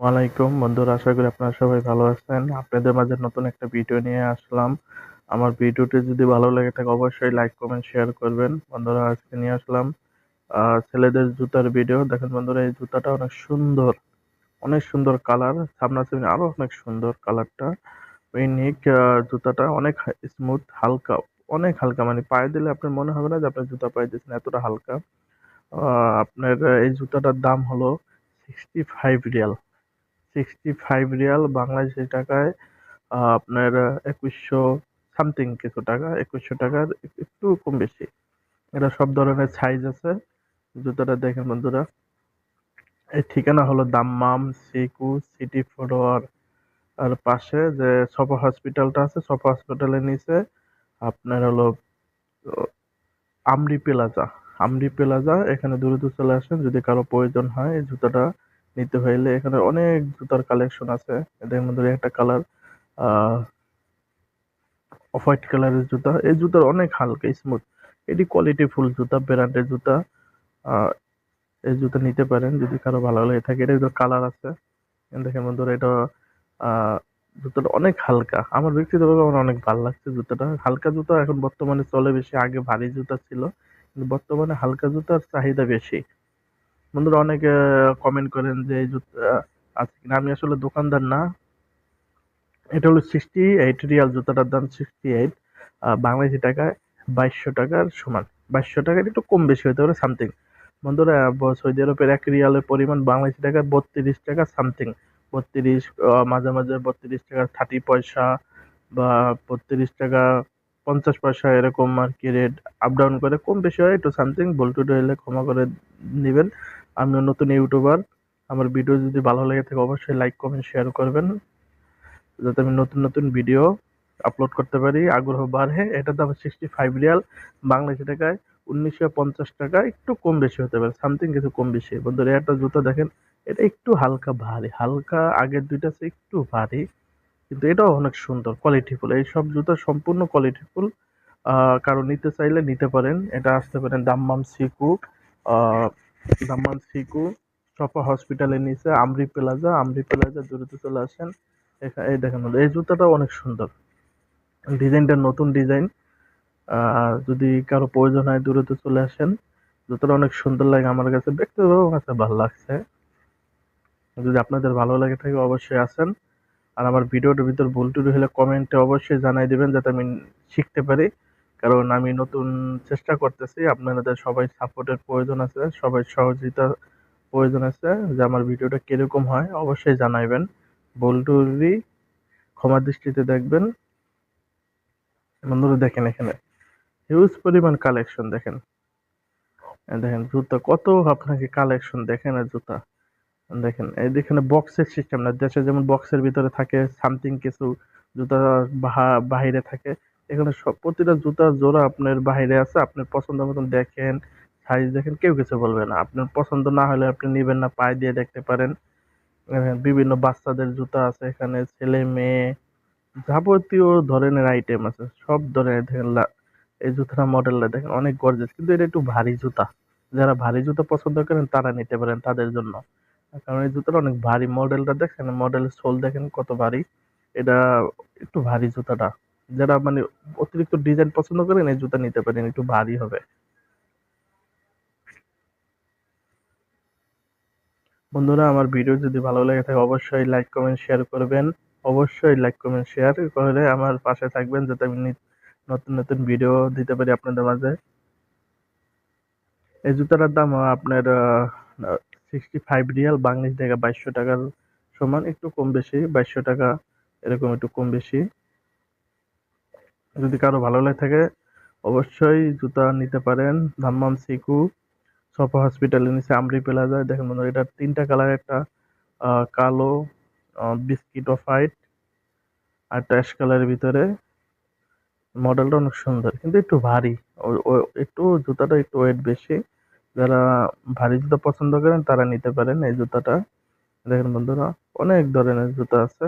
ওয়ালাইকুম বন্ধুরা, আশা করি আপনারা সবাই ভালো আছেন। আপনাদের মাঝে নতুন একটা ভিডিও নিয়ে আসলাম। আমার ভিডিওটি যদি ভালো লেগে থাকে, অবশ্যই লাইক, কমেন্ট, শেয়ার করবেন। বন্ধুরা, আজকে নিয়ে আসলাম ছেলেদের জুতার ভিডিও। দেখেন বন্ধুরা, এই জুতাটা অনেক সুন্দর অনেক সুন্দর কালার। সামনাসামনি আরও অনেক সুন্দর কালারটা। ইউনিক জুতাটা অনেক স্মুথ, হালকা, অনেক হালকা। মানে পায়ে দিলে আপনার মনে হবে না যে আপনার জুতা পায়ে দিয়েছেন, এতটা হালকা। আপনার এই জুতাটার দাম হলো sixty five riyal. Sixty five riyal Bangladeshi টাকায় আপনার একুশশো সামথিং কিছু টাকা, একুশশো টাকার একটু কম বেশি। এটা সব ধরনের সাইজ আছে। জুতোটা দেখেন বন্ধুরা। এই ঠিকানা হলো দাম্মাম সিকু সিটি ফটোয়ার আর পাশে যে সফা হসপিটালটা আছে, সফা হসপিটালের নিচে আপনার হলো আমরি প্লাজা। আমরি প্লাজা, এখানে দ্রুত চলে আসেন। যদি কারও প্রয়োজন হয় এই জুতাটা নিতে হইলে এখানে অনেক জুতার কালেকশন আছে। এদের মধ্যে একটা কালার অফ হোয়াইট কালারের জুতা, এই জুতার অনেক হালকা স্মুথ এটি কোয়ালিটি ফুল জুতা ব্র্যান্ডের জুতা এই জুতা নিতে পারেন যদি কারও ভালো লাগে। থাকে এটা কালার আছে। দেখেন বন্ধুরা, এটা জুতাটা অনেক হালকা। আমার ব্যক্তিগতভাবে আমার অনেক ভালো লাগছে জুতাটা। হালকা জুতা এখন বর্তমানে চলে বেশি, আগে ভারী জুতা ছিল। কিন্তু বর্তমানে হালকা জুতার চাহিদা বেশি। বন্ধুরা অনেকে কমেন্ট করেন যে, এই জুতা আছে কিনা আমি আসলে দোকানদার না। এটা হলো সিক্সটি এইট রিয়াল, জুতাটার দাম সিক্সটি এইট বাংলাদেশি টাকায় বাইশশো টাকার সমান। বাইশশো টাকার একটু কম বেশি হতে পারে সামথিং বন্ধুরা সৌদি আরবের এক রিয়ালের পরিমাণ বাংলাদেশি টাকায় বত্রিশ টাকা সামথিং বত্রিশ মাঝে মাঝে বত্রিশ টাকা থার্টি পয়সা বা বত্রিশ টাকা, পঞ্চাশ পয়সা এরকম আর কি রেট আপ ডাউন করে কম বেশি হয়, একটু সামথিং বল্টুড হলে ক্ষমা করে নেবেন আমিও নতুন ইউটিউবার। আমার ভিডিও যদি ভালো লেগে থাকে, অবশ্যই লাইক কমেন্ট শেয়ার করবেন। যাতে আমি নতুন নতুন ভিডিও আপলোড করতে পারি। আগ্রহ বাড়ে। এটার দাম সিক্সটি ফাইভ রিয়াল। বাংলাদেশি টাকায় উনিশশো পঞ্চাশ টাকা। একটু কম বেশি হতে পারে। সামথিং কিছু কম বেশি। বন্ধুরা, একটা জুতো দেখেন, এটা একটু হালকা ভারী। হালকা আগের দুইটা চেয়ে একটু ভারী। কিন্তু এটাও অনেক সুন্দর কোয়ালিটিফুল এই সব জুতো সম্পূর্ণ কোয়ালিটিফুল কারও নিতে চাইলে নিতে পারেন। এটা আসতে পারেন দাম্মাম সিকু আহ, দাম্মাম সিকু সফা হসপিটালের নিচে আমরি প্লাজা আমরি প্লাজা দ্রুত চলে আসেন। এই দেখেন এই জুতাটা অনেক সুন্দর। ডিজাইনটা নতুন ডিজাইন। যদি কারও প্রয়োজন হয় দ্রুত চলে আসেন জুতাটা অনেক সুন্দর লাগে আমার কাছে ব্যক্তিগতভাবে আমার কাছে ভালো লাগছে। যদি আপনাদের ভালো লাগে থাকে অবশ্যই আসেন। আর আমার ভিডিওটার ভিতর ভুল টুল হলে কমেন্টে অবশ্যই জানাই দিবেন যাতে আমি শিখতে পারি। কারণ আমি নতুন চেষ্টা করতেছি, আপনাদের সবাই সাপোর্টের প্রয়োজন আছে, সবাই সহযোগিতা প্রয়োজন আছে যে আমার ভিডিওটা কীরকম হয়, অবশ্যই জানাইবেন। ভুল টুলই ক্ষমা দৃষ্টিতে দেখবেন। বন্ধুরা দেখেন এখানে হিউজ পরিমাণ কালেকশন দেখেন। দেখেন জুতা, কত আপনাকে কালেকশন দেখেন জুতা। দেখেন, এই দেখেন বক্সের সিস্টেম না, দেশে যেমন বক্সের ভিতরে থাকে সামথিং কিছু জুতা বাহা- বাহিরে থাকে এখানে সব প্রতিটা জুতার জোড়া আপনার বাইরে আছে, আপনার পছন্দ মতন দেখেন সাইজ দেখেন, কেউ কিছু বলবে না। আপনার পছন্দ না হলে আপনি নেবেন না, পায়ে দিয়ে দেখতে পারেন। বিভিন্ন বাচ্চাদের জুতা আছে, এখানে ছেলে, মেয়ে যাবতীয় ধরনের আইটেম আছে। সব ধরনের দেখেন এই জুতাটা মডেলটা দেখেন, অনেক গর্জেস কিন্তু এটা একটু ভারী জুতা। যারা ভারী জুতা পছন্দ করেন, তারা নিতে পারেন তাদের জন্য। কারণ এই জুতাটা অনেক ভারী মডেলটা দেখেন মডেলের সোল দেখেন কত ভারী। এটা একটু ভারী জুতাটা। যারা মানে অতিরিক্ত ডিজাইন পছন্দ করেন এই জুতা নিতে পারেন, একটু ভারী হবে। বন্ধুরা, আমার ভিডিও যদি ভালো লেগে থাকে, অবশ্যই লাইক কমেন্ট শেয়ার করবেন। অবশ্যই লাইক কমেন্ট শেয়ার করে আমার পাশে থাকবেন, যাতে আমি নতুন নতুন ভিডিও দিতে পারি আপনাদের মাঝে। এই জুতাটার দাম আপনার সিক্সটি ফাইভ রিয়াল বাংলাদেশ টাকা বাইশশো টাকার সমান, একটু কম বেশি, বাইশশো টাকা, এরকম একটু কম বেশি। যদি কারও ভালো লাগে থাকে, অবশ্যই জুতা নিতে পারেন। ধাম্মাম সিকু, সফা হসপিটালের নিচে আমরি প্লাজা। দেখেন বন্ধুরা, এটা তিনটা কালার, একটা কালো বিস্কিট অফ হোয়াইট আর একটা অ্যাশ কালারের ভিতরে। মডেলটা অনেক সুন্দর, কিন্তু একটু ভারী। একটু জুতাটা একটু ওয়েট বেশি। যারা ভারী জুতা পছন্দ করেন, তারা নিতে পারেন এই জুতাটা। দেখেন বন্ধুরা, অনেক ধরনের জুতা আছে।